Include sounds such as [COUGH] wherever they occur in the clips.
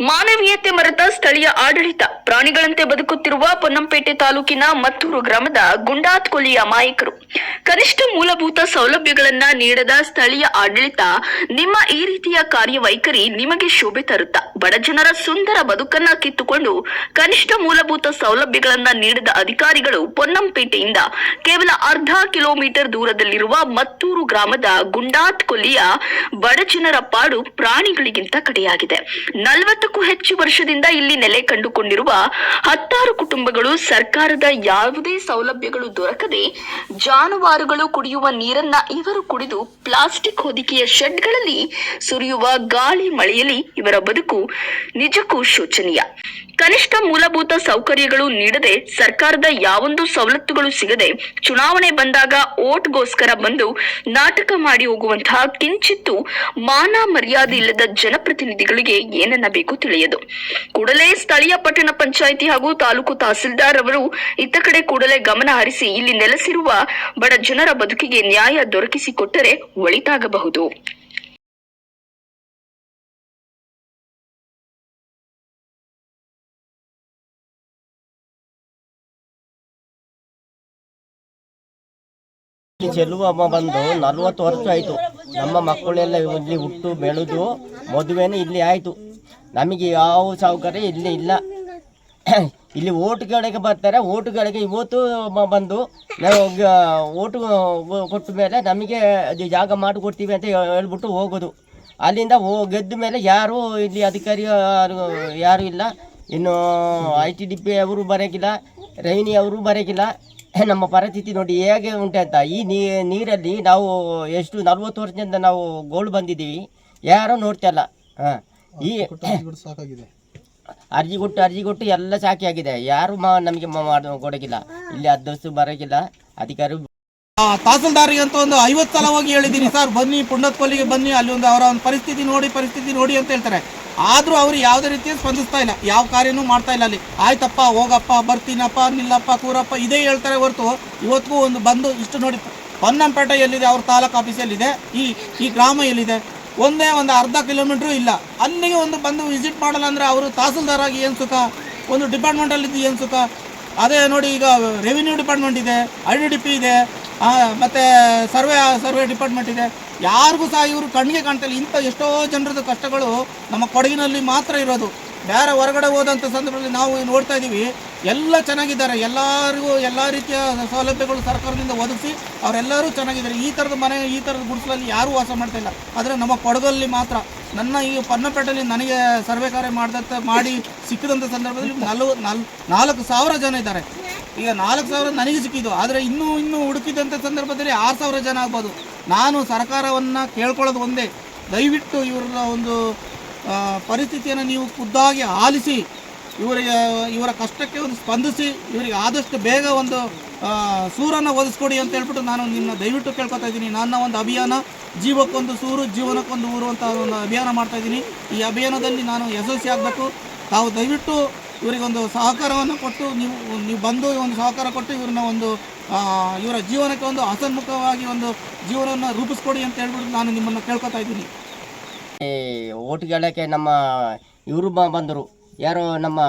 ಮಾನವೀಯತೆ ಮರೆತ ಸ್ಥಳೀಯ ಆಡಳಿತ. ಪ್ರಾಣಿಗಳಂತೆ ಬದುಕುತ್ತಿರುವ ಪೊನ್ನಂಪೇಟೆ ತಾಲೂಕಿನ ಮತ್ತೂರು ಗ್ರಾಮದ ಗುಂಡಾತ್ಕೊಲಿಯ ಮಾಯಕರು. ಕನಿಷ್ಠ ಮೂಲಭೂತ ಸೌಲಭ್ಯಗಳನ್ನ ನೀಡದ ಸ್ಥಳೀಯ ಆಡಳಿತ ನಿಮ್ಮ ಈ ರೀತಿಯ ಕಾರ್ಯವೈಖರಿ ನಿಮಗೆ ಶೋಭೆ ತರುತ್ತಾ. ಬಡ ಜನರ ಸುಂದರ ಬದುಕನ್ನ ಕಿತ್ತುಕೊಂಡು ಕನಿಷ್ಠ ಮೂಲಭೂತ ಸೌಲಭ್ಯಗಳನ್ನ ನೀಡದ ಅಧಿಕಾರಿಗಳು ಪೊನ್ನಂಪೇಟೆಯಿಂದ ಕೇವಲ ಅರ್ಧ ಕಿಲೋಮೀಟರ್ ದೂರದಲ್ಲಿರುವ ಮತ್ತೂರು ಗ್ರಾಮದ ಗುಂಡಾತ್ ಕೊಲಿಯ ಬಡ ಜನರ ಪಾಡು ಪ್ರಾಣಿಗಳಿಗಿಂತ ಕಡೆಯಾಗಿದೆ. ನಲವತ್ತಕ್ಕೂ ಹೆಚ್ಚು ವರ್ಷದಿಂದ ಇಲ್ಲಿ ನೆಲೆ ಕಂಡುಕೊಂಡಿರುವ ಹತ್ತಾರು ಕುಟುಂಬಗಳು ಸರ್ಕಾರದ ಯಾವುದೇ ಸೌಲಭ್ಯಗಳು ದೊರಕದೆ ಜಾನುವಾರುಗಳು ಕುಡಿಯುವ ನೀರನ್ನ ಇವರು ಕುಡಿದು ಪ್ಲಾಸ್ಟಿಕ್ ಹೊದಿಕೆಯ ಶೆಡ್ಗಳಲ್ಲಿ ಸುರಿಯುವ ಗಾಳಿ ಮಳೆಯಲ್ಲಿ ಇವರ ಬದುಕು ನಿಜಕ್ಕೂ ಶೋಚನೀಯ. ಕನಿಷ್ಠ ಮೂಲಭೂತ ಸೌಕರ್ಯಗಳು ನೀಡದೆ ಸರ್ಕಾರದ ಯಾವೊಂದು ಸವಲತ್ತುಗಳು ಸಿಗದೆ ಚುನಾವಣೆ ಬಂದಾಗ ಓಟ್ಗೋಸ್ಕರ ಬಂದು ನಾಟಕ ಮಾಡಿ ಹೋಗುವಂತಹ ಕಿಂಚಿತ್ತು ಮಾನ ಮರ್ಯಾದೆ ಇಲ್ಲದ ಜನಪ್ರತಿನಿಧಿಗಳಿಗೆ ಏನನ್ನಬೇಕು ತಿಳಿಯದು. ಕೂಡಲೇ ಸ್ಥಳೀಯ ಪಟ್ಟಣ ಪಂಚಾಯಿತಿ ಹಾಗೂ ತಾಲೂಕು ತಹಸೀಲ್ದಾರ್ ಅವರು ಇತ್ತ ಕಡೆ ಕೂಡಲೇ ಗಮನ ಹರಿಸಿ ಇಲ್ಲಿ ನೆಲೆಸಿರುವ ಬಡ ಜನರ ಬದುಕಿಗೆ ನ್ಯಾಯ ದೊರಕಿಸಿಕೊಟ್ಟರೆ ಒಳಿತಾಗಬಹುದು. ಚೆಲುವಮ್ಮ ಬಂದು ನಲ್ವತ್ತು ವರ್ಷ ಆಯಿತು. ನಮ್ಮ ಮಕ್ಕಳೆಲ್ಲ ಇಲ್ಲಿ ಹುಟ್ಟು, ಬೆಳೆದು ಮದುವೆನೂ ಇಲ್ಲಿ ಆಯಿತು. ನಮಗೆ ಯಾವ ಸೌಕರ್ಯ ಇಲ್ಲಿ ಇಲ್ಲ. [COUGHS] ಇಲ್ಲಿ ಓಟುಗಳಿಗೆ ಬರ್ತಾರೆ. ಓಟುಗಳಿಗೆ ಇವತ್ತು ಬಂದು ನಾವು ಓಟು ಕೊಟ್ಟ ಮೇಲೆ ನಮಗೆ ಜಾಗ ಮಾಡಿಕೊಡ್ತೀವಿ ಅಂತ ಹೇಳ್ಬಿಟ್ಟು ಹೋಗೋದು. ಅಲ್ಲಿಂದ ಹೋ, ಗೆದ್ದ ಮೇಲೆ ಯಾರು ಇಲ್ಲಿ ಅಧಿಕಾರಿ ಯಾರು ಇಲ್ಲ. ಇನ್ನು ಐ ಟಿ ಡಿ ಪಿ ಅವರು ಬರೋಕ್ಕಿಲ್ಲ ರೈನಿ ಅವರು ಬರೋಕ್ಕಿಲ್ಲ [COUGHS] ನಮ್ಮ ಪರಿಸ್ಥಿತಿ ನೋಡಿ ಹೇಗೆ ಉಂಟಂತ ಈ ನೀ, ನೀರಲ್ಲಿ ನಾವು ಎಷ್ಟು ನಲ್ವತ್ತು ವರ್ಷದಿಂದ ನಾವು ಗೋಲ್ಡ್ ಬಂದಿದ್ದೀವಿ. ಯಾರೂ ನೋಡ್ತಾ ಇಲ್ಲ. ಹಾಂ. ಈ ಸಾಕಾಗಿದೆ. ಅರ್ಜಿ ಕೊಟ್ಟು ಅರ್ಜಿ ಕೊಟ್ಟು ಎಲ್ಲ ಸಾಕಿ ಆಗಿದೆ. ಯಾರು ಮಾ ನಮಗೆ ಮಾಡಿ ಕೊಡೋಕ್ಕಿಲ್ಲ. ಇಲ್ಲಿ ಅಧ್ಯಕ್ಷರು ಬರೋಗಿಲ್ಲ ಅಧಿಕಾರಿ ತಹಸೀಲ್ದಾರಿಗೆ ಅಂತ ಒಂದು ಐವತ್ತು ಸಲ ಹೋಗಿ ಹೇಳಿದ್ದೀನಿ ಸರ್ ಬನ್ನಿ ಪುಂಡತ್ ಕೊಲ್ಲಿಗೆ ಬನ್ನಿ ಅಲ್ಲಿ ಒಂದು ಅವರ ಒಂದು ಪರಿಸ್ಥಿತಿ ನೋಡಿ ಪರಿಸ್ಥಿತಿ ನೋಡಿ ಅಂತ ಹೇಳ್ತಾರೆ. ಆದರೂ ಅವರು ಯಾವುದೇ ರೀತಿ ಸ್ಪಂದಿಸ್ತಾ ಇಲ್ಲ. ಯಾವ ಕಾರ್ಯನೂ ಮಾಡ್ತಾ ಇಲ್ಲ ಅಲ್ಲಿ. ಆಯ್ತಪ್ಪ ಹೋಗಪ್ಪ ಬರ್ತೀನಪ್ಪ ನಿಲ್ಲಪ್ಪ ಕೂರಪ್ಪ ಇದೇ ಹೇಳ್ತಾರೆ ಹೊರತು ಇವತ್ತಿಗೂ ಒಂದು ಬಂದು ಇಷ್ಟು ನೋಡಿ. ಪೊನ್ನಂಪೇಟೆ ಎಲ್ಲಿದೆ ಅವ್ರ ತಾಲೂಕು ಆಫೀಸ್ ಎಲ್ಲಿದೆ ಈ ಈ ಗ್ರಾಮ ಎಲ್ಲಿದೆ? ಒಂದೇ ಒಂದು ಅರ್ಧ ಕಿಲೋಮೀಟ್ರು ಇಲ್ಲ. ಅಲ್ಲಿಗೆ ಒಂದು ಬಂದು ವಿಸಿಟ್ ಮಾಡಲ್ಲ ಅಂದರೆ ಅವರು ತಹಸೀಲ್ದಾರಾಗಿ ಏನು ಸುಖ? ಒಂದು ಡಿಪಾರ್ಟ್ಮೆಂಟಲ್ಲಿದ್ದು ಏನು ಸುಖ? ಅದೇ ನೋಡಿ ಈಗ ರೆವಿನ್ಯೂ ಡಿಪಾರ್ಟ್ಮೆಂಟ್ ಇದೆ ಐ ಡಿ ಡಿ ಪಿ ಇದೆ ಮತ್ತು ಸರ್ವೆ ಸರ್ವೆ ಡಿಪಾರ್ಟ್ಮೆಂಟ್ ಇದೆ. ಯಾರಿಗೂ ಸಹ ಇವರು ಕಣ್ಣಿಗೆ ಕಾಣ್ತಾ ಇಲ್ಲ. ಇಂಥ ಎಷ್ಟೋ ಜನರದ್ದು ಕಷ್ಟಗಳು ನಮ್ಮ ಕೊಡಗಿನಲ್ಲಿ ಮಾತ್ರ ಇರೋದು. ಬೇರೆ ಹೊರಗಡೆ ಹೋದಂಥ ಸಂದರ್ಭದಲ್ಲಿ ನಾವು ನೋಡ್ತಾ ಇದ್ದೀವಿ. ಎಲ್ಲ ಚೆನ್ನಾಗಿದ್ದಾರೆ. ಎಲ್ಲರಿಗೂ ಎಲ್ಲ ರೀತಿಯ ಸೌಲಭ್ಯಗಳು ಸರ್ಕಾರದಿಂದ ಒದಗಿಸಿ ಅವರೆಲ್ಲರೂ ಚೆನ್ನಾಗಿದ್ದಾರೆ. ಈ ಥರದ ಮನೆ, ಈ ಥರದ ಗುಡಿಸಲಲ್ಲಿ ಯಾರೂ ವಾಸ ಮಾಡ್ತಾ ಇಲ್ಲ. ಆದರೆ ನಮ್ಮ ಕೊಡಗಲ್ಲಿ ಮಾತ್ರ ನನ್ನ ಈ ಪನ್ನಪೇಟೆಯಲ್ಲಿ ನನಗೆ ಸರ್ವೆ ಕಾರ್ಯ ಮಾಡಿದಂಥ, ಮಾಡಿ ಸಿಕ್ಕಿದಂಥ ಸಂದರ್ಭದಲ್ಲಿ ನಲ್ವ, ನಲ್, ನಾಲ್ಕು ಸಾವಿರ ಜನ ಇದ್ದಾರೆ. ಈಗ ನಾಲ್ಕು ಸಾವಿರ ನನಗೆ ಸಿಕ್ಕಿದ್ದು. ಆದರೆ ಇನ್ನೂ ಇನ್ನೂ ಹುಡುಕಿದಂಥ ಸಂದರ್ಭದಲ್ಲಿ ಆರು ಸಾವಿರ ಜನ ಆಗ್ಬೋದು. ನಾನು ಸರ್ಕಾರವನ್ನು ಕೇಳ್ಕೊಳ್ಳೋದು ಒಂದೇ. ದಯವಿಟ್ಟು ಇವರ ಒಂದು ಪರಿಸ್ಥಿತಿಯನ್ನು ನೀವು ಖುದ್ದಾಗಿ ಆಲಿಸಿ ಇವರಿಗೆ ಇವರ ಕಷ್ಟಕ್ಕೆ ಒಂದು ಸ್ಪಂದಿಸಿ, ಇವರಿಗೆ ಆದಷ್ಟು ಬೇಗ ಒಂದು ಸೂರನ್ನು ಒದಿಸ್ಕೊಡಿ ಅಂತ ಹೇಳ್ಬಿಟ್ಟು ನಾನು ನಿನ್ನ ದಯವಿಟ್ಟು ಕೇಳ್ಕೊತಾ ಇದ್ದೀನಿ. ನನ್ನ ಒಂದು ಅಭಿಯಾನ, ಜೀವಕ್ಕೊಂದು ಸೂರು, ಜೀವನಕ್ಕೊಂದು ಊರು ಅಂತ ಒಂದು ಅಭಿಯಾನ ಮಾಡ್ತಾ ಇದ್ದೀನಿ. ಈ ಅಭಿಯಾನದಲ್ಲಿ ನಾನು ಯಶಸ್ವಿ ಆಗಬೇಕು. ತಾವು ದಯವಿಟ್ಟು ಇವರಿಗೊಂದು ಸಹಕಾರವನ್ನು ಕೊಟ್ಟು, ನೀವು ನೀವು ಬಂದು ಒಂದು ಸಹಕಾರ ಕೊಟ್ಟು ಇವ್ರನ್ನ ಒಂದು ಇವರ ಜೀವನಕ್ಕೆ ಒಂದು ಹಸನ್ಮುಖವಾಗಿ ಒಂದು ಜೀವನವನ್ನು ರೂಪಿಸ್ಕೊಡಿ ಅಂತ ಹೇಳ್ಬಿಟ್ಟು ನಾನು ನಿಮ್ಮನ್ನು ಕೇಳ್ಕೊತಾ ಇದ್ದೀನಿ. ಓಟ್ಗಳಕ್ಕೆ ನಮ್ಮ ಇವರು ಬಂದರು. ಯಾರೋ ನಮ್ಮ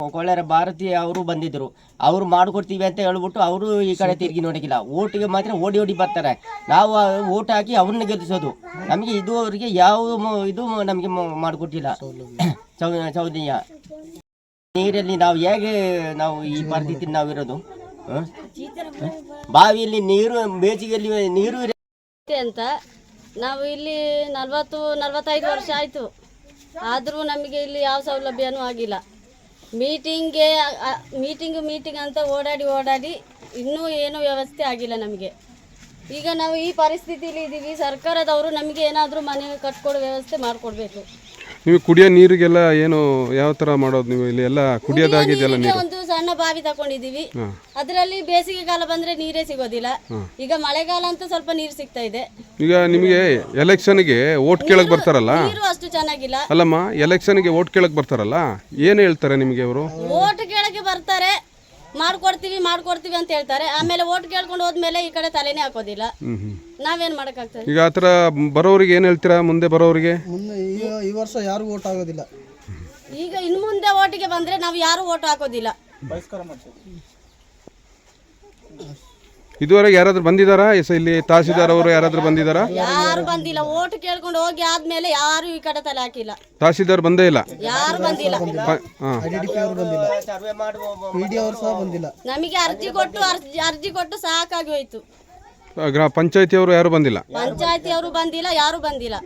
ಕೊಳ್ಳರ ಭಾರತಿ ಅವರು ಬಂದಿದ್ದರು ಅವರು ಮಾಡಿಕೊಡ್ತೀವಿ ಅಂತ ಹೇಳ್ಬಿಟ್ಟು ಅವರು ಈ ಕಡೆ ತಿರುಗಿ ನೋಡೋಕ್ಕಿಲ್ಲ. ಓಟಿಗೆ ಮಾತ್ರ ಓಡಿ ಓಡಿ ಬರ್ತಾರೆ. ನಾವು ಓಟ್ ಹಾಕಿ ಅವ್ರನ್ನ ಗೆಲ್ಲಿಸೋದು ನಮಗೆ ಇದುವರೆಗೆ ಯಾವ ಇದು ನಮಗೆ ಮಾಡಿಕೊಟ್ಟಿಲ್ಲ. ಸೌ ಸೌದೀಯ ನೀರಲ್ಲಿ ನಾವು ಹೇಗೆ ನಾವು ಈ ಪರಿಸ್ಥಿತಿ ನಾವು ಇರೋದು? ಬಾವಿಯಲ್ಲಿ ನೀರು, ಬೇಸಿಗೆಯಲ್ಲಿ ನೀರು ಅಂತ ನಾವು ಇಲ್ಲಿ ನಲ್ವತ್ತು ನಲ್ವತ್ತೈದು ವರ್ಷ ಆಯಿತು. ಆದರೂ ನಮಗೆ ಇಲ್ಲಿ ಯಾವ ಸೌಲಭ್ಯನೂ ಆಗಿಲ್ಲ. ಮೀಟಿಂಗ್ಗೆ ಮೀಟಿಂಗ್ ಮೀಟಿಂಗ್ ಅಂತ ಓಡಾಡಿ ಓಡಾಡಿ ಇನ್ನೂ ಏನೂ ವ್ಯವಸ್ಥೆ ಆಗಿಲ್ಲ ನಮಗೆ. ಈಗ ನಾವು ಈ ಪರಿಸ್ಥಿತಿಲಿ ಇದ್ದೀವಿ ಸರ್ಕಾರದವರು ನಮಗೆ ಏನಾದರೂ ಮನೆ ಕಟ್ಕೊಡೋ ವ್ಯವಸ್ಥೆ ಮಾಡಿಕೊಡ್ಬೇಕು. ನೀವು ಕುಡಿಯೋ ನೀರಿಗೆಲ್ಲ ಏನು ಯಾವ ಥರ ಮಾಡೋದು ನೀವು? ಇಲ್ಲಿ ಎಲ್ಲ ಕುಡಿಯೋದಾಗಿದೆಯಲ್ಲ ನೀರು? ಒಂದು ಸಣ್ಣ ಬಾವಿ ತಗೊಂಡಿದೀವಿ ಅದರಲ್ಲಿ ಬೇಸಿಗೆ ಕಾಲ ಬಂದ್ರೆ ನೀರೇ ಸಿಗೋದಿಲ್ಲ. ಈಗ ಮಳೆಗಾಲ ಅಂತ ಸ್ವಲ್ಪ ನೀರು ಸಿಗ್ತಾ ಇದೆ. ಈಗ ನಿಮಗೆ ಎಲೆಕ್ಷನ್ಗೆ ಓಟ್ ಕೇಳಕ್ ಬರ್ತಾರಲ್ಲ? ನೀರು ಅಷ್ಟು ಚೆನ್ನಾಗಿಲ್ಲ. ಅಲ್ಲಮ್ಮ ಎಲೆಕ್ಷನ್ಗೆ ಓಟ್ ಕೇಳಕ್ ಬರ್ತಾರಲ್ಲ? ಏನು ಹೇಳ್ತಾರೆ ನಿಮಗೆ ಅವರು ಓಟ್ ಕೇಳಕ್ಕೆ ಬರ್ತಾರೆ. ಮಾಡ್ಕೊಡ್ತೀವಿ ಮಾಡ್ಕೊಡ್ತೀವಿ ಅಂತ ಹೇಳ್ತಾರೆ. ಆಮೇಲೆ ಓಟ್ ಕೇಳ್ಕೊಂಡು ಹೋದ್ಮೇಲೆ ಈ ಕಡೆ ತಲೆನೇ ಹಾಕೋದಿಲ್ಲ. ನಾವೇನ್ ಮಾಡಕ್ಕಾಗ್ತದೆ? ಈಗ ಆತರ ಬರೋರಿಗೆ ಏನು ಹೇಳ್ತೀರಾ? ಮುಂದೆ ಬರೋರಿಗೆ? ಮುಂದೆ ಈ ಈ ವರ್ಷ ಯಾರಿಗೂ ಓಟ್ ಆಗೋದಿಲ್ಲ. ಈಗ ಇನ್ನು ಮುಂದೆ ಓಟಿಗೆ ಬಂದ್ರೆ ನಾವು ಯಾರು ಓಟ್ ಹಾಕೋದಿಲ್ಲ. ಬಹಿಷ್ಕಾರ ಮಾಡ್ತೀವಿ. ಇದುವರೆಗೆ ಯಾರಾದ್ರೂ ಬಂದಿದಾರಾ? ಎಸ್ ಇಲ್ಲಿ ತಹಸೀಲ್ದಾರ್ ಅವರು ಯಾರಾದ್ರೂ ಬಂದಿದಾರಾ? ಯಾರು ಬಂದಿಲ್ಲ. ಓಟ್ ಕೇಳ್ಕೊಂಡು ಹೋಗಿ ಆದ್ಮೇಲೆ ಯಾರು ಈ ಕಡೆ ತಲೆ ಹಾಕಿಲ್ಲ. ತಹಸೀಲ್ದಾರ್ ಬಂದೇ ಇಲ್ಲ? ಯಾರು ಬಂದಿಲ್ಲ. ಪ- ಹಾ. ಸರ್ವೆ ಮಾಡುವ ನಮಗೆ ಅರ್ಜಿ ಕೊಟ್ಟು ಅರ್ಜಿ ಅರ್ಜಿ ಕೊಟ್ಟು ಸಾಕಾಗಿ ಹೋಯ್ತು. ಗ್ರಾ ಪಂಚಾಯತಿಯವರು ಯಾರು ಬಂದಿಲ್ಲ? ಪಂಚಾಯತಿ ಅವರು ಬಂದಿಲ್ಲ ಯಾರು ಬಂದಿಲ್ಲ.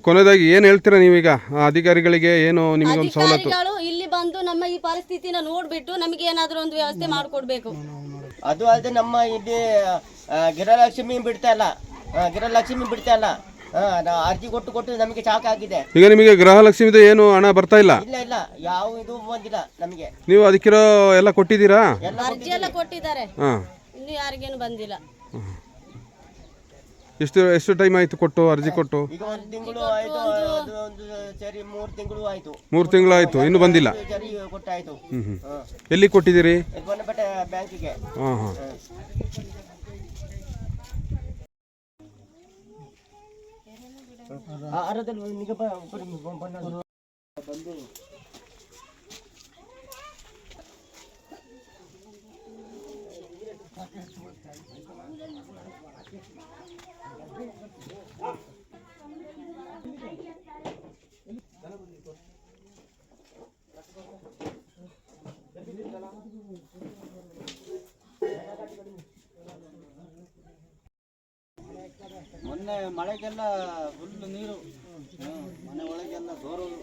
ಕೊನೆಯದಾಗಿ ಏನು ಹೇಳ್ತೀರಾ ನೀವೀಗ? ಆ ಅಧಿಕಾರಿಗಳಿಗೆ ಏನು ನಿಮಗೊಂದು ಸವಲತ್ತು? ಅಧಿಕಾರಿಗಳು ಇಲ್ಲಿ ಬಂದು ನಮ್ಮ ಈ ಪರಿಸ್ಥಿತಿನ ನೋಡ್ಬಿಟ್ಟು ನಮಗೆ ಏನಾದ್ರೂ ಒಂದು ವ್ಯವಸ್ಥೆ ಮಾಡಿಕೊಡ್ಬೇಕು. ಅದು ಅಲ್ಲದೆ ನಮ್ಮ ಇಲ್ಲಿ ಆ, ಗಿರಲಕ್ಷ್ಮಿ ಬಿಡ್ತಾ ಇಲ್ಲ. ಆ, ಗಿರಲಕ್ಷ್ಮಿ ಬಿಡ್ತಾ ಇಲ್ಲ. ಆ, ನಾ ಅರ್ಜಿ ಕೊಟ್ಟು ಕೊಟ್ಟು ನಮಗೆ ಸಾಕಾಗಿದೆ ಈಗ ನಿಮಗೆ ಗೃಹಲಕ್ಷ್ಮಿದು ಏನು ಹಣ ಬರ್ತಾ ಇಲ್ಲ? ಇಲ್ಲ ಇಲ್ಲ. ಯಾವ ಇದು ಬಂದಿಲ್ಲ ನಮಗೆ. ನೀವು ಅದಕ್ಕಿರೋ ಎಲ್ಲ ಕೊಟ್ಟಿದ್ದೀರಾ? ಅರ್ಜಿ ಎಲ್ಲ ಕೊಟ್ಟಿದ್ದಾರೆ. ಹಾಂ. ಇನ್ನು ಯಾರಿಗೇನು ಬಂದಿಲ್ಲ. ಎಷ್ಟು ಎಷ್ಟು ಟೈಮ್ ಆಯಿತು ಕೊಟ್ಟು ಅರ್ಜಿ ಕೊಟ್ಟು? ಈಗ ಒಂದು ತಿಂಗಳು ಆಯ್ತು ಅದು ಒಂದು ಸರಿ ಮೂರು ತಿಂಗಳು ಆಯ್ತು. ಮೂರು ತಿಂಗಳು ಆಯಿತು ಇನ್ನೂ ಬಂದಿಲ್ಲ? ಸರಿ ಕೊಟ್ಟಾಯ್ತು. ಹ್ಞೂ ಹ್ಞೂ ಹಾ. ಎಲ್ಲಿ ಕೊಟ್ಟಿದ್ದೀರಿ? ಇದು ಬನ್ನಪೇಟೆ ಬ್ಯಾಂಕಿಗೆ. ಹಾಂ ಹಾಂ. ಅರದಲ್ಲಿ ನಿಗ ಬ- ಬನ್ನಿ, ಬನ್ನಿ. ಮೊನ್ನೆ ಮಳೆಗೆಲ್ಲ ಫುಲ್ ನೀರು. ಮನೆ ಒಳಗೆಲ್ಲ ಸೋರೋದು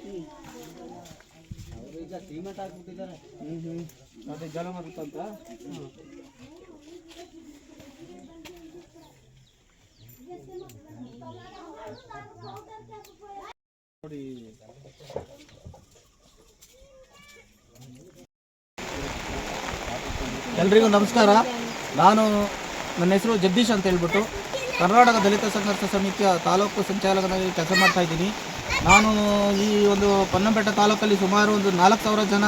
ಈಗ ಸಿಮೆಂಟ್ ಹಾಕ್ಬಿಟ್ಟಿದ್ದಾರೆ. ಅದೇ ಜಲ ಮರುತ್ತಂತ ಎಲ್ರಿಗೂ ನಮಸ್ಕಾರ. ನಾನು ನನ್ನ ಹೆಸರು ಜಗದೀಶ್ ಅಂತ ಹೇಳ್ಬಿಟ್ಟು ಕರ್ನಾಟಕ ದಲಿತ ಸಂಘರ್ಷ ಸಮಿತಿಯ ತಾಲೂಕು ಸಂಚಾಲಕನಾಗಿ ಕೆಲಸ ಮಾಡ್ತಾ ಇದ್ದೀನಿ. ನಾನು ಈ ಒಂದು ಪೊನ್ನಂಪೇಟೆ ತಾಲೂಕಲ್ಲಿ ಸುಮಾರು ಒಂದು ನಾಲ್ಕು ಸಾವಿರ ಜನ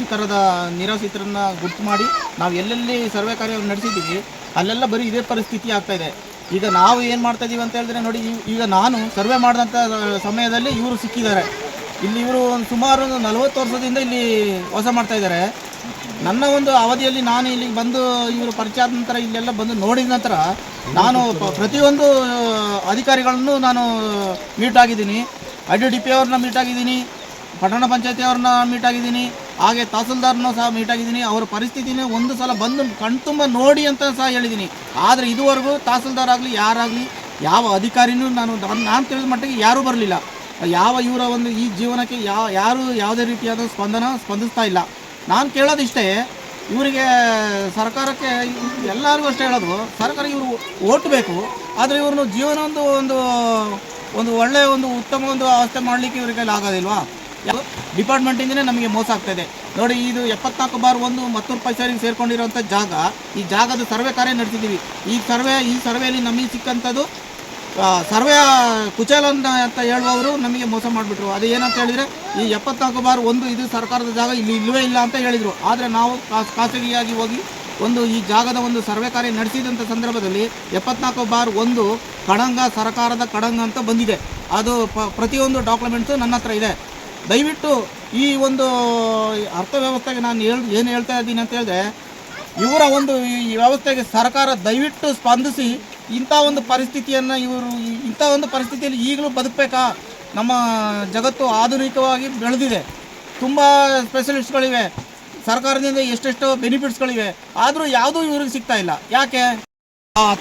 ಈ ಥರದ ನಿರಾಶ್ರಿತರನ್ನ ಗುರ್ತು ಮಾಡಿ ನಾವು ಎಲ್ಲೆಲ್ಲಿ ಸರ್ವೆ ಕಾರ್ಯವನ್ನು ನಡೆಸಿದ್ದೀವಿ, ಅಲ್ಲೆಲ್ಲ ಬರೀ ಇದೇ ಪರಿಸ್ಥಿತಿ ಆಗ್ತಾ ಇದೆ. ಈಗ ನಾವು ಏನು ಮಾಡ್ತಾ ಇದ್ದೀವಿ ಅಂತ ಹೇಳಿದ್ರೆ ನೋಡಿ ಈಗ ನಾನು ಸರ್ವೆ ಮಾಡಿದಂಥ ಸಮಯದಲ್ಲಿ ಇವರು ಸಿಕ್ಕಿದ್ದಾರೆ. ಇಲ್ಲಿ ಇವರು ಒಂದು ಸುಮಾರು ಒಂದು ನಲವತ್ತು ವರ್ಷದಿಂದ ಇಲ್ಲಿ ವಾಸ ಮಾಡ್ತಾ ಇದ್ದಾರೆ. ನನ್ನ ಒಂದು ಅವಧಿಯಲ್ಲಿ ನಾನು ಇಲ್ಲಿಗೆ ಬಂದು ಇವರು ಪರಿಚಯ ಆದ ನಂತರ ಇಲ್ಲೆಲ್ಲ ಬಂದು ನೋಡಿದ ನಂತರ ನಾನು ಪ್ರತಿಯೊಂದು ಅಧಿಕಾರಿಗಳನ್ನು ನಾನು ಮೀಟ್ ಆಗಿದ್ದೀನಿ. ಐ ಡಿ ಡಿ ಪಿ ಅವ್ರನ್ನ ಮೀಟ್ ಆಗಿದ್ದೀನಿ. ಪಟ್ಟಣ ಪಂಚಾಯತಿ ಅವ್ರನ್ನ ಮೀಟ್ ಆಗಿದ್ದೀನಿ. ಹಾಗೆ ತಹಸೀಲ್ದಾರ್ನೂ ಸಹ ಮೀಟ್ ಆಗಿದ್ದೀನಿ. ಅವರ ಪರಿಸ್ಥಿತಿನೇ ಒಂದು ಸಲ ಬಂದು ಕಣ್ತುಂಬ ನೋಡಿ ಅಂತ ಸಹ ಹೇಳಿದ್ದೀನಿ. ಆದರೆ ಇದುವರೆಗೂ ತಹಸೀಲ್ದಾರ್ ಆಗಲಿ ಯಾರಾಗಲಿ ಯಾವ ಅಧಿಕಾರಿನೂ ನಾನು ನಾನು ತಿಳಿದ ಮಟ್ಟಿಗೆ ಯಾರೂ ಬರಲಿಲ್ಲ. ಯಾವ ಇವರ ಒಂದು ಈ ಜೀವನಕ್ಕೆ ಯಾವ ಯಾರು ಯಾವುದೇ ರೀತಿಯಾದ ಸ್ಪಂದನ ಸ್ಪಂದಿಸ್ತಾ ಇಲ್ಲ. ನಾನು ಕೇಳೋದಿಷ್ಟೇ, ಇವರಿಗೆ ಸರ್ಕಾರಕ್ಕೆ ಎಲ್ಲರಿಗೂ ಅಷ್ಟೇ ಹೇಳೋದು, ಸರ್ಕಾರ ಇವರು ಓಟ್ ಬೇಕು, ಆದರೆ ಇವ್ರನ್ನ ಜೀವನ ಒಂದು ಒಂದು ಒಂದು ಒಳ್ಳೆಯ ಒಂದು ಉತ್ತಮ ಒಂದು ಅವಸ್ಥೆ ಮಾಡಲಿಕ್ಕೆ ಇವ್ರ ಕೈಲಿ ಆಗೋದಿಲ್ವಾ? ಡಿಪಾರ್ಟ್ಮೆಂಟಿಂದನೇ ನಮಗೆ ಮೋಸ ಆಗ್ತಾಯಿದೆ ನೋಡಿ, ಇದು ಎಪ್ಪತ್ನಾಲ್ಕು ಬಾರ್ ಒಂದು ಮತ್ತೂರು ಪೈಸರಿಗೆ ಸೇರ್ಕೊಂಡಿರೋಂಥ ಜಾಗ. ಈ ಜಾಗದ ಸರ್ವೆ ಕಾರ್ಯ ನಡೆಸಿದ್ದೀವಿ. ಈ ಸರ್ವೆ, ಈ ಸರ್ವೆಯಲ್ಲಿ ನಮಗೆ ಸಿಕ್ಕಂಥದ್ದು ಸರ್ವೆ ಕುಚಲನ್ ಅಂತ ಹೇಳುವವರು ನಮಗೆ ಮೋಸ ಮಾಡಿಬಿಟ್ರು. ಅದು ಏನಂತ ಹೇಳಿದರೆ, ಈ ಎಪ್ಪತ್ನಾಲ್ಕು ಬಾರ್ ಒಂದು ಇದು ಸರ್ಕಾರದ ಜಾಗ ಇಲ್ಲಿ ಇಲ್ಲವೇ ಇಲ್ಲ ಅಂತ ಹೇಳಿದರು. ಆದರೆ ನಾವು ಖಾಸ್- ಖಾಸಗಿಯಾಗಿ ಹೋಗಿ ಒಂದು ಈ ಜಾಗದ ಒಂದು ಸರ್ವೆ ಕಾರ್ಯ ನಡೆಸಿದಂಥ ಸಂದರ್ಭದಲ್ಲಿ ಎಪ್ಪತ್ನಾಲ್ಕು ಬಾರ್ ಒಂದು ಕಡಂಗ, ಸರ್ಕಾರದ ಕಡಂಗ ಅಂತ ಬಂದಿದೆ. ಅದು ಪ್ರತಿಯೊಂದು ಡಾಕ್ಯುಮೆಂಟ್ಸು ನನ್ನ ಹತ್ರ ಇದೆ. ದಯವಿಟ್ಟು ಈ ಒಂದು ಅರ್ಥವ್ಯವಸ್ಥೆಗೆ ನಾನು ಹೇಳ್, ಏನು ಹೇಳ್ತಾ ಇದ್ದೀನಿ ಅಂತ ಹೇಳಿದ್ರೆ, ಇವರ ಒಂದು ಈ ವ್ಯವಸ್ಥೆಗೆ ಸರ್ಕಾರ ದಯವಿಟ್ಟು ಸ್ಪಂದಿಸಿ ಇಂಥ ಒಂದು ಪರಿಸ್ಥಿತಿಯನ್ನು ಇವರು ಇಂಥ ಒಂದು ಪರಿಸ್ಥಿತಿಯಲ್ಲಿ ಈಗಲೂ ಬದುಕಬೇಕಾ? ನಮ್ಮ ಜಗತ್ತು ಆಧುನಿಕವಾಗಿ ಬೆಳೆದಿದೆ. ತುಂಬ ಸ್ಪೆಷಲಿಸ್ಟ್ಗಳಿವೆ. ಸರ್ಕಾರದಿಂದ ಎಷ್ಟೆಷ್ಟೋ ಬೆನಿಫಿಟ್ಸ್ಗಳಿವೆ. ಆದರೂ ಯಾವುದೂ ಇವ್ರಿಗೆ ಸಿಗ್ತಾ ಇಲ್ಲ. ಯಾಕೆ?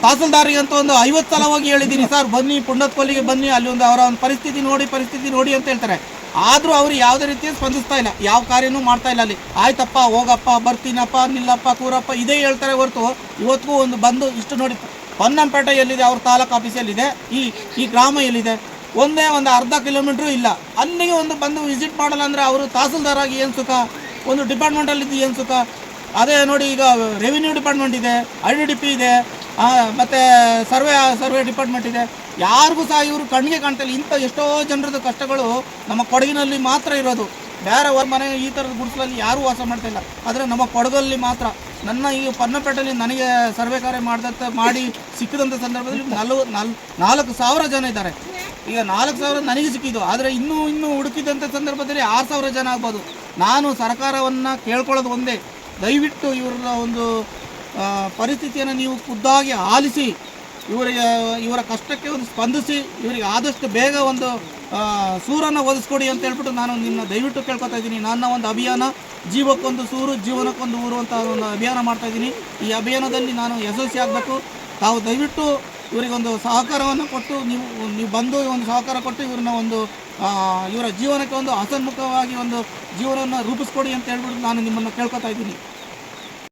ತಹಸೀಲ್ದಾರಿಗೆ ಅಂತ ಒಂದು ಐವತ್ತು ಸಲ ಹೋಗಿ ಹೇಳಿದ್ದೀನಿ. ಸರ್, ಬನ್ನಿ ಪುಂಡತ್ಕೊಲ್ಲಿಗೆ ಬನ್ನಿ. ಅಲ್ಲಿ ಒಂದು ಅವರ ಒಂದು ಪರಿಸ್ಥಿತಿ ನೋಡಿ ಪರಿಸ್ಥಿತಿ ನೋಡಿ ಅಂತ ಹೇಳ್ತಾರೆ. ಆದರೂ ಅವರು ಯಾವುದೇ ರೀತಿ ಸ್ಪಂದಿಸ್ತಾ ಇಲ್ಲ. ಯಾವ ಕಾರ್ಯನೂ ಮಾಡ್ತಾ ಇಲ್ಲ ಅಲ್ಲಿ. ಆಯ್ತಪ್ಪ, ಹೋಗಪ್ಪ, ಬರ್ತೀನಪ್ಪ, ನಿಲ್ಲಪ್ಪ, ಕೂರಪ್ಪ, ಇದೇ ಹೇಳ್ತಾರೆ ಹೊರತು ಇವತ್ತಿಗೂ ಒಂದು ಬಂದು ಇಷ್ಟು ನೋಡಿ. ಪೊನ್ನಂಪೇಟೆ ಎಲ್ಲಿದೆ? ಅವ್ರ ತಾಲೂಕು ಆಫೀಸ್ ಎಲ್ಲಿದೆ? ಈ ಈ ಗ್ರಾಮ ಎಲ್ಲಿದೆ? ಒಂದೇ ಒಂದು ಅರ್ಧ ಕಿಲೋಮೀಟ್ರು ಇಲ್ಲ. ಅಲ್ಲಿಗೆ ಒಂದು ಬಂದು ವಿಸಿಟ್ ಮಾಡಲ್ಲ ಅಂದರೆ ಅವರು ತಹಸೀಲ್ದಾರಾಗಿ ಏನು ಸುಖ? ಒಂದು ಡಿಪಾರ್ಟ್ಮೆಂಟಲ್ಲಿದ್ದು ಏನು ಸುಖ? ಅದೇ ನೋಡಿ ಈಗ ರೆವಿನ್ಯೂ ಡಿಪಾರ್ಟ್ಮೆಂಟ್ ಇದೆ ಐ ಡಿ ಪಿ ಇದೆ ಮತ್ತೆ ಸರ್ವೆ ಸರ್ವೆ ಡಿಪಾರ್ಟ್ಮೆಂಟ್ ಇದೆ. ಯಾರಿಗೂ ಸಹ ಇವರು ಕಣ್ಣಿಗೆ ಕಾಣ್ತಾ ಇಲ್ಲ. ಇಂಥ ಎಷ್ಟೋ ಜನರದ್ದು ಕಷ್ಟಗಳು ನಮ್ಮ ಕೊಡಗಿನಲ್ಲಿ ಮಾತ್ರ ಇರೋದು. ಬೇರೆ ಹೊರ ಮನೆ ಈ ಥರದ ಗುಡಿಸಲಲ್ಲಿ ಯಾರೂ ವಾಸ ಮಾಡ್ತಾ ಇಲ್ಲ. ಆದರೆ ನಮ್ಮ ಕೊಡಗಲ್ಲಿ ಮಾತ್ರ. ನನ್ನ ಈ ಪನ್ನಪೇಟೆಯಲ್ಲಿ ನನಗೆ ಸರ್ವೆ ಕಾರ್ಯ ಮಾಡಿದಂಥ ಮಾಡಿ ಸಿಕ್ಕಿದಂಥ ಸಂದರ್ಭದಲ್ಲಿ ನಲ್ವ, ನಲ್, ನಾಲ್ಕು ಸಾವಿರ ಜನ ಇದ್ದಾರೆ. ಈಗ ನಾಲ್ಕು ಸಾವಿರ ನನಗೆ ಸಿಕ್ಕಿದ್ದು. ಆದರೆ ಇನ್ನೂ ಇನ್ನೂ ಹುಡುಕಿದಂಥ ಸಂದರ್ಭದಲ್ಲಿ ಆರು ಸಾವಿರ ಜನ ಆಗ್ಬೋದು. ನಾನು ಸರ್ಕಾರವನ್ನು ಕೇಳ್ಕೊಳ್ಳೋದು ಒಂದೇ. ದಯವಿಟ್ಟು ಇವರ ಒಂದು ಪರಿಸ್ಥಿತಿಯನ್ನು ನೀವು ಖುದ್ದಾಗಿ ಆಲಿಸಿ, ಇವರಿಗೆ, ಇವರ ಕಷ್ಟಕ್ಕೆ ಒಂದು ಸ್ಪಂದಿಸಿ, ಇವರಿಗೆ ಆದಷ್ಟು ಬೇಗ ಒಂದು ಸೂರನ್ನು ಒದಗಿಸ್ಕೊಡಿ ಅಂತ ಹೇಳ್ಬಿಟ್ಟು ನಾನು ನಿನ್ನ ದಯವಿಟ್ಟು ಕೇಳ್ಕೊತಾ ಇದ್ದೀನಿ. ನನ್ನ ಒಂದು ಅಭಿಯಾನ, ಜೀವಕ್ಕೊಂದು ಸೂರು, ಜೀವನಕ್ಕೊಂದು ಊರು ಅಂತ ಒಂದು ಅಭಿಯಾನ ಮಾಡ್ತಾ ಇದ್ದೀನಿ. ಈ ಅಭಿಯಾನದಲ್ಲಿ ನಾನು ಯಶಸ್ವಿ ಆಗಬೇಕು. ತಾವು ದಯವಿಟ್ಟು ಇವರಿಗೊಂದು ಸಹಕಾರವನ್ನು ಕೊಟ್ಟು, ನೀವು ನೀವು ಬಂದು ಒಂದು ಸಹಕಾರ ಕೊಟ್ಟು ಇವ್ರನ್ನ ಒಂದು ಇವರ ಜೀವನಕ್ಕೆ ಒಂದು ಹಸನ್ಮುಖವಾಗಿ ಒಂದು ಜೀವನವನ್ನು ರೂಪಿಸ್ಕೊಡಿ ಅಂತ ಹೇಳ್ಬಿಟ್ಟು ನಾನು ನಿಮ್ಮನ್ನು ಕೇಳ್ಕೊತಾ ಇದ್ದೀನಿ.